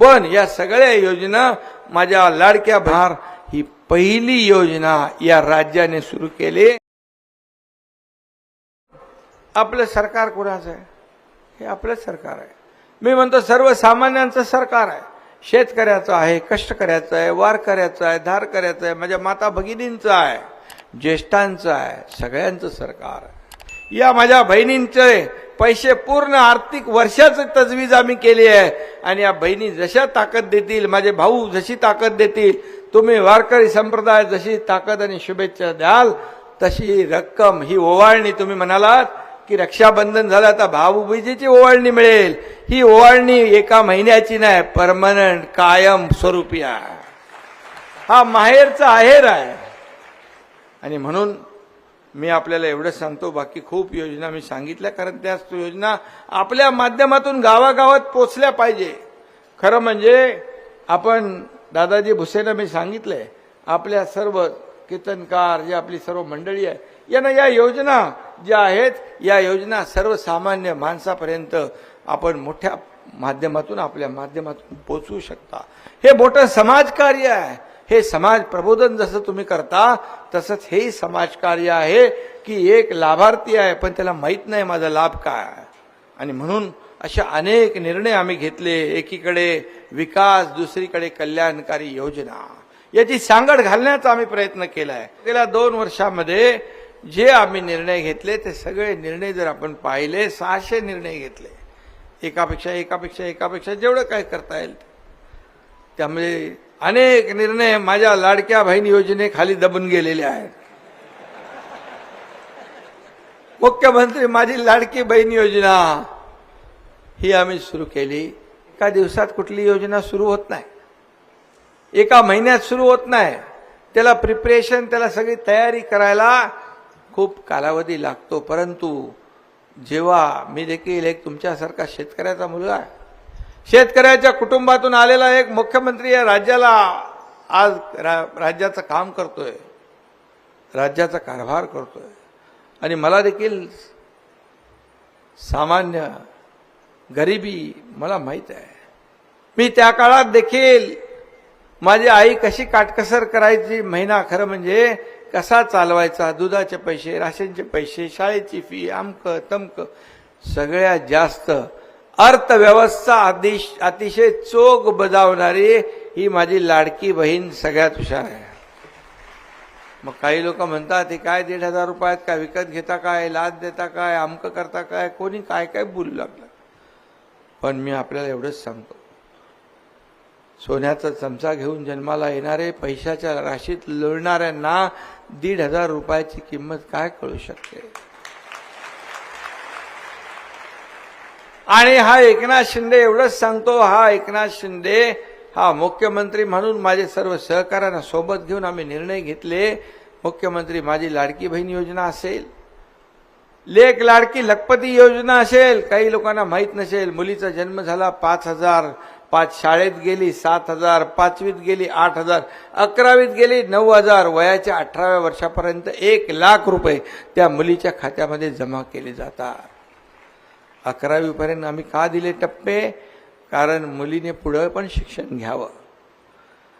पण या सगळ्या योजना माझ्या लाडक्या भार ही पहिली योजना या राज्याने सुरू केली. आपलं सरकार कुणाचं आहे? हे आपलं सरकार आहे. मी म्हणतो सर्वसामान्यांचं सरकार आहे. शेतकऱ्याचं आहे कष्टकऱ्याचं आहे वारकऱ्याचं आहे धारकऱ्याचं आहे माझ्या माता भगिनींचं आहे ज्येष्ठांचं आहे सगळ्यांचं सरकार आहे. या माझ्या बहिणींचं पैसे पूर्ण आर्थिक वर्षाचं तजवीज आम्ही केली आहे. आणि या बहिणी जशा ताकद देतील माझे भाऊ जशी ताकद देतील तुम्ही वारकरी संप्रदाय जशी ताकद आणि शुभेच्छा द्याल तशी रक्कम ही ओवाळणी तुम्ही म्हणालात की रक्षाबंधन झालं आता भाऊबीजेची ओवाळणी मिळेल. ही ओवाळणी एका महिन्याची नाही परमनंट कायम स्वरूपी आहे. हा माहेरचा आहेर आहे. आणि म्हणून मी आपल्याला एवढं सांगतो बाकी खूप योजना मी सांगितल्या कारण त्याच योजना आपल्या माध्यमातून गावागावात पोचल्या पाहिजे. खरं म्हणजे आपण दादाजी भुसेनं मी सांगितलंय आपल्या सर्व कीर्तनकार जे आपली सर्व मंडळी आहे यांना या योजना ज्या आहेत या योजना सर्वसामान्य माणसापर्यंत आपण मोठ्या माध्यमातून आपल्या माध्यमातून पोचवू शकता. हे मोठं समाजकार्य आहे. हे समाज प्रबोधन जसं तुम्ही करता तसंच हेही समाजकार्य आहे की एक लाभार्थी आहे पण त्याला माहीत नाही माझा लाभ काय आणि म्हणून अशा अनेक निर्णय आम्ही घेतले एकीकडे विकास दुसरीकडे कल्याणकारी योजना. याची सांगड घालण्याचा आम्ही प्रयत्न केला आहे गेल्या दोन वर्षामध्ये जे आम्ही निर्णय घेतले ते सगळे निर्णय जर आपण पाहिले सहाशे निर्णय घेतले. एकापेक्षा एकापेक्षा एकापेक्षा जेवढं काय करता येईल. त्यामुळे अनेक निर्णय माझ्या लाडक्या बहीण योजनेखाली दबून गेलेले आहेत. मुख्यमंत्री माझी लाडकी बहीण योजना ही आम्ही सुरू केली. एका दिवसात कुठली योजना सुरू होत नाही. एका महिन्यात सुरू होत नाही. त्याला प्रिपरेशन त्याला सगळी तयारी करायला खूप कालावधी लागतो. परंतु जेव्हा मी देखील एक तुमच्यासारखा शेतकऱ्याचा मुलगा आहे शेतकऱ्याच्या कुटुंबातून आलेला एक मुख्यमंत्री या राज्याला आज रा, राज्याचं काम करतोय. राज्याचा कारभार करतोय. आणि मला देखील सामान्य गरिबी मला माहीत आहे. मी त्या काळात देखील माझी आई कशी काटकसर करायची महिना खरं म्हणजे कसा चालवायचा दुधाचे पैसे राशनचे पैसे शाळेची फी आमक तमक सगळ्यात जास्त अर्थव्यवस्था अतिश अतिशय चोख बजावणारी ही माझी लाडकी बहीण सगळ्यात हुशार आहे. मग काही लोक म्हणतात हे काय दीड हजार रुपयात काय विकत घेता काय? लाच देता काय? अमकं करता काय? कोणी काय काय बोलू लागलं? पण मी आपल्याला एवढंच सांगतो. सोन्याचा चमचा घेऊन जन्माला येणारे पैशाच्या राशीत लोळणाऱ्यांना दीड हजार रुपयाची किंमत काय कळू शकते? आणि हा एकनाथ शिंदे एवढंच सांगतो हा एकनाथ शिंदे हा मुख्यमंत्री म्हणून माझे सर्व सहकाऱ्यांना सोबत घेऊन आम्ही निर्णय घेतले. मुख्यमंत्री माझी लाडकी बहीण योजना असेल लेख लाडकी लखपती योजना असेल काही लोकांना माहीत नसेल मुलीचा जन्म झाला पाच हजार पाच शाळेत गेली सात हजार पाचवीत गेली आठ हजार अकरावीत गेली नऊ हजार वयाच्या अठराव्या वर्षापर्यंत एक लाख रुपये त्या मुलीच्या खात्यामध्ये जमा केले जातात. अकरावीपर्यंत आम्ही का दिले टप्पे? कारण मुलीने पुढं पण शिक्षण घ्यावं.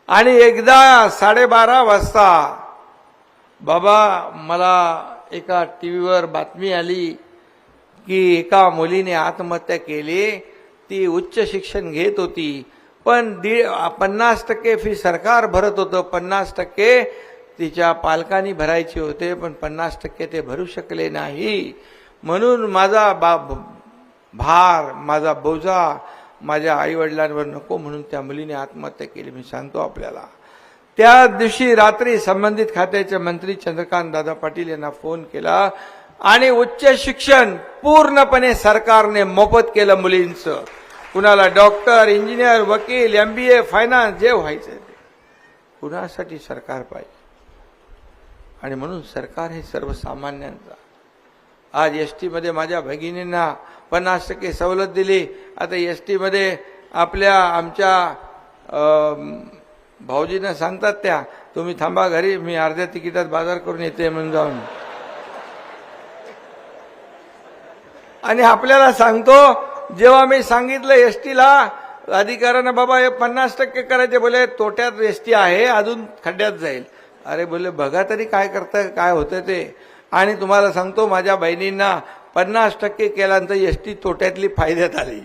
आणि एकदा साडेबारा वाजता बाबा मला एका टी व्हीवर बातमी आली की एका मुलीने आत्महत्या केली. ती उच्च शिक्षण घेत होती. पण दीड पन्नास टक्के फी सरकार भरत होतं. पन्नास टक्के तिच्या पालकांनी भरायचे होते पण पन्नास टक्के ते भरू शकले नाही. म्हणून माझा बा भार माझा बोजा माझ्या आईवडिलांवर नको म्हणून त्या मुलीने आत्महत्या केली. मी सांगतो आपल्याला. त्या दिवशी रात्री संबंधित खात्याचे मंत्री चंद्रकांत दादा पाटील यांना फोन केला आणि उच्च शिक्षण पूर्णपणे सरकारने मोफत केलं मुलींचं. कुणाला डॉक्टर इंजिनियर वकील एम बी ए फायनान्स जे व्हायचं ते. कुणासाठी सरकार पाहिजे? आणि म्हणून सरकार हे सर्वसामान्यांचा आज एस टीमध्ये माझ्या भगिनींना पन्नास टक्के सवलत दिली. आता एस टीमध्ये आपल्या आमच्या भाऊजीनं भाऊजींना सांगतात त्या तुम्ही थांबा घरी मी अर्ध्या तिकिटात बाजार करून येते म्हणून जाऊन. आणि आपल्याला सांगतो जेव्हा मी सांगितलं एस टीला अधिकाऱ्यानं बाबा हे पन्नास टक्के करायचे बोले तोट्यात एसटी आहे अजून खड्ड्यात जाईल. अरे बोले बघा तरी काय करतं काय होतं ते. आणि तुम्हाला सांगतो माझ्या बहिणींना पन्नास टक्के केल्यानंतर एस टी तोट्यातली फायद्यात आली.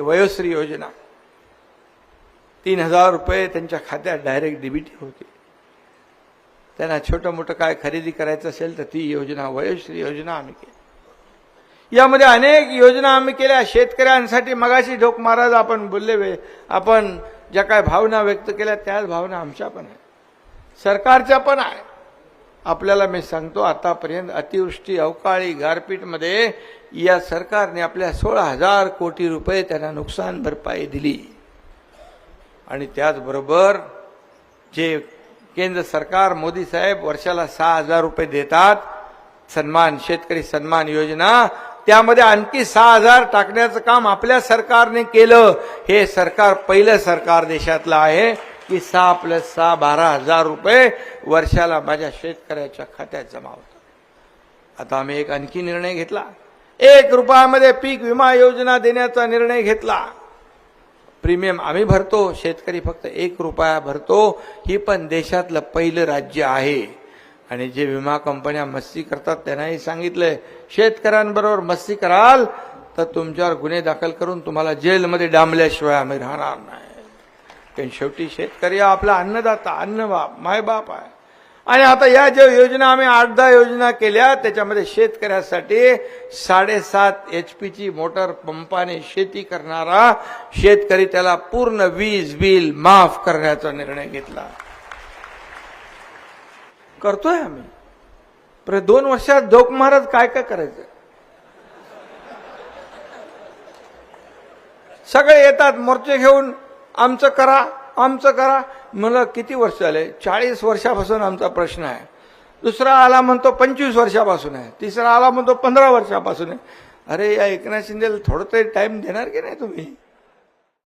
वयोश्री योजना. तीन हजार रुपये त्यांच्या खात्यात डायरेक्ट डीबीटी होते. त्यांना छोटं मोठं काय खरेदी करायचं असेल तर ती योजना वयोश्री योजना आम्ही केली. यामध्ये अनेक योजना आम्ही केल्या. शेतकऱ्यांसाठी मगाशी ढोक महाराज आपण बोलले वे. आपण ज्या काय भावना व्यक्त केल्या त्याच भावना आमच्या पण आहे सरकारच्या पण आहे आपल्याला मी सांगतो आतापर्यंत अतिवृष्टी अवकाळी गारपीटमध्ये या सरकारने आपल्या सोळा हजार कोटी रुपये त्यांना नुकसान भरपाई दिली. आणि त्याचबरोबर जे केंद्र सरकार मोदी साहेब वर्षाला सहा हजार रुपये देतात सन्मान शेतकरी सन्मान योजना त्यामध्ये आणखी सहा हजार टाकण्याचं काम आपल्या सरकारने केलं. हे सरकार पहिलं सरकार देशातलं आहे. की सहा प्लस सहा बारा हजार रुपये वर्षाला माझ्या शेतकऱ्याच्या खात्यात जमा होतात. आता आम्ही एक आणखी निर्णय घेतला. एक रुपयामध्ये पीक विमा योजना देण्याचा निर्णय घेतला. प्रीमियम आम्ही भरतो शेतकरी फक्त एक रुपया भरतो. ही पण देशातलं पहिलं राज्य आहे. आणि जे विमा कंपन्या मस्ती करतात त्यांनाही सांगितलंय शेतकऱ्यांबरोबर मस्ती कराल तर तुमच्यावर गुन्हे दाखल करून तुम्हाला जेलमध्ये डांबल्याशिवाय आम्ही राहणार नाही. कारण शेवटी शेतकरी हा आपला अन्नदाता अन्नबाप मायबाप आहे. आणि आता या ज्या योजना आम्ही आठ दहा योजना केल्या त्याच्यामध्ये शेतकऱ्यासाठी साडेसात एच पीची मोटर पंपाने शेती करणारा शेतकरी त्याला पूर्ण वीज बिल माफ करण्याचा निर्णय घेतला. करतोय आम्ही. पर दोन वर्षात धोक महाराज काय काय करायचं? सगळे येतात मोर्चे घेऊन आमचं करा आमचं करा. मला किती वर्ष झाले? चाळीस वर्षापासून आमचा प्रश्न आहे. दुसरा आला म्हणतो पंचवीस वर्षापासून आहे. तिसरा आला म्हणतो पंधरा वर्षापासून आहे. अरे या एकनाथ शिंदेला थोडं तरी टाईम देणार की नाही तुम्ही?